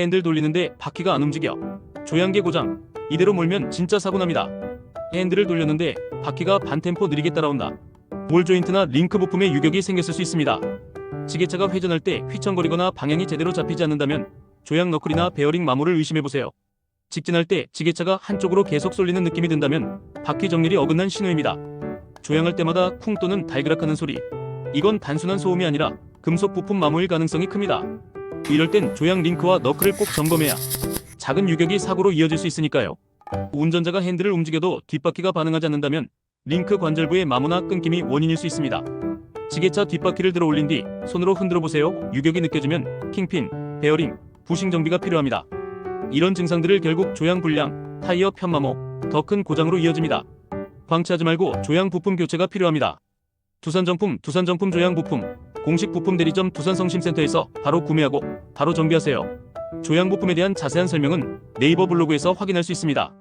핸들 돌리는데 바퀴가 안 움직여. 조향계 고장. 이대로 몰면 진짜 사고 납니다. 핸들을 돌렸는데 바퀴가 반템포 느리게 따라온다. 볼 조인트나 링크 부품에 유격이 생겼을 수 있습니다. 지게차가 회전할 때 휘청거리거나 방향이 제대로 잡히지 않는다면 조향 너클이나 베어링 마모를 의심해 보세요. 직진할 때 지게차가 한쪽으로 계속 쏠리는 느낌이 든다면 바퀴 정렬이 어긋난 신호입니다. 조향할 때마다 쿵 또는 달그락하는 소리. 이건 단순한 소음이 아니라 금속 부품 마모일 가능성이 큽니다. 이럴 땐 조향 링크와 너클을 꼭 점검해야 작은 유격이 사고로 이어질 수 있으니까요. 운전자가 핸들을 움직여도 뒷바퀴가 반응하지 않는다면 링크 관절부의 마모나 끊김이 원인일 수 있습니다. 지게차 뒷바퀴를 들어 올린 뒤 손으로 흔들어 보세요. 유격이 느껴지면 킹핀, 베어링, 부싱 정비가 필요합니다. 이런 증상들을 결국 조향 불량, 타이어 편마모, 더 큰 고장으로 이어집니다. 방치하지 말고 조향 부품 교체가 필요합니다. 두산정품, 두산정품 조향 부품, 공식 부품 대리점 두산성심센터에서 바로 구매하고 바로 정비하세요. 조향 부품에 대한 자세한 설명은 네이버 블로그에서 확인할 수 있습니다.